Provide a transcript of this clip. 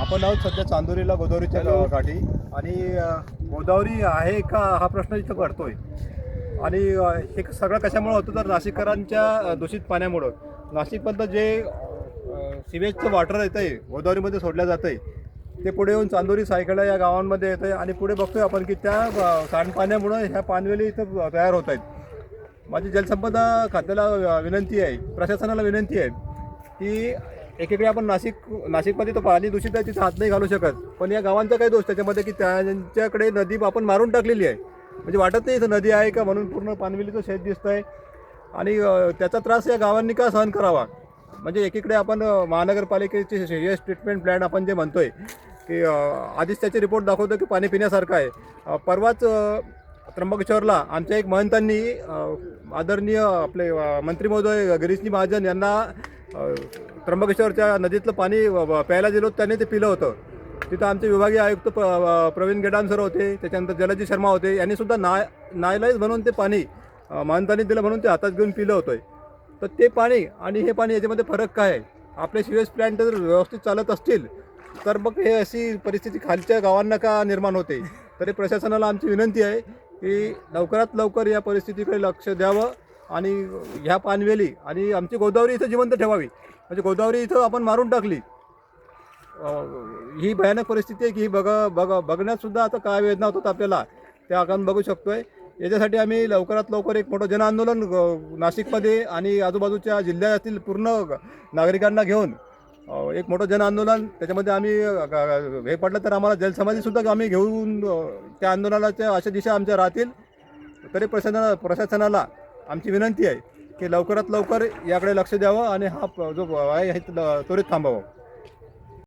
आपण आहोत सध्या चांदोरीला गोदावरीच्या गा- काठी आणि गोदावरी आहे का हा प्रश्न इथं पडतोय? आणि हे सगळं कशामुळे होतं? तर नाशिककरांच्या दूषित पाण्यामुळं. नाशिकमधलं जे सिवेजचं वॉटर येतं आहे गोदावरीमध्ये सोडलं जातं आहे ते पुढे येऊन चांदोरी सायकडा या गावांमध्ये येतं आहे आणि पुढे बघतोय आपण की त्या सांडपाण्यामुळं ह्या पानवेली इथं तयार होत आहेत. माझी जलसंपदा खात्याला विनंती आहे प्रशासनाला विनंती आहे की एकीकडे आपण नाशिक नाशिकमध्ये तर पाणी दूषित आहे तिथं हात नाही घालू शकत. पण या गावांचा काही दोष त्याच्यामध्ये की त्यांच्याकडे नदी आपण मारून टाकलेली आहे. म्हणजे वाटत नाही इथं नदी आहे का म्हणून पूर्ण पानवेलीचं शेत दिसतं आहे आणि त्याचा त्रास या गावांनी का सहन करावा? म्हणजे एकीकडे आपण महानगरपालिकेचे सिरियस ट्रीटमेंट प्लॅन आपण जे म्हणतोय की आधीच त्याचे रिपोर्ट दाखवतो की पाणी पिण्यासारखं आहे. परवाच त्र्यंबकेश्वरला आमच्या एक महंतांनी आदरणीय आपले मंत्री महोदय गिरीशजी महाजन यांना त्र्यंबकेश्वरच्या नदीतलं पाणी प्यायला दिलं होतं त्यांनी ते पिलं होतं. तिथं आमचे विभागीय आयुक्त प- प्रवीण गेडान सर होते त्याच्यानंतर जलजी शर्मा होते यांनी सुद्धा ना नायलाईज म्हणून ते पाणी अ, महंतांनी दिलं म्हणून ते हातात घेऊन पिलं होतं. तर ते पाणी आणि हे पाणी याच्यामध्ये फरक काय आहे? आपले सिवेज प्लॅन्ट जर व्यवस्थित चालत असतील तर मग हे अशी परिस्थिती खालच्या गावांना का निर्माण होते? तरी प्रशासनाला आमची विनंती आहे की लवकरात लवकर या परिस्थितीकडे लक्ष द्यावं. आणि ह्या पानवेली आणि आमची गोदावरी इथं जिवंत ठेवावी. म्हणजे गोदावरी इथं आपण मारून टाकली. ही भयानक परिस्थिती आहे की ही बघ बघ बघण्यातसुद्धा आता काय वेदना होतात आपल्याला त्या आपण बघू शकतो आहे याच्यासाठी आम्ही लवकरात लवकर एक मोठं जनआंदोलन नाशिकमध्ये आणि आजूबाजूच्या जिल्ह्यातील पूर्ण नागरिकांना घेऊन एक मोठं जनआंदोलन. त्याच्यामध्ये आम्ही हे पडलं तर आम्हाला जलसमाधीसुद्धा आम्ही घेऊन त्या आंदोलनाच्या अशा दिशा आमच्या राहतील. तरी प्रशासना प्रशासनाला आमची विनंती आहे की लवकरात लवकर याकडे लक्ष द्यावं आणि हा प- जो आहे हे त्वरित थांबावं.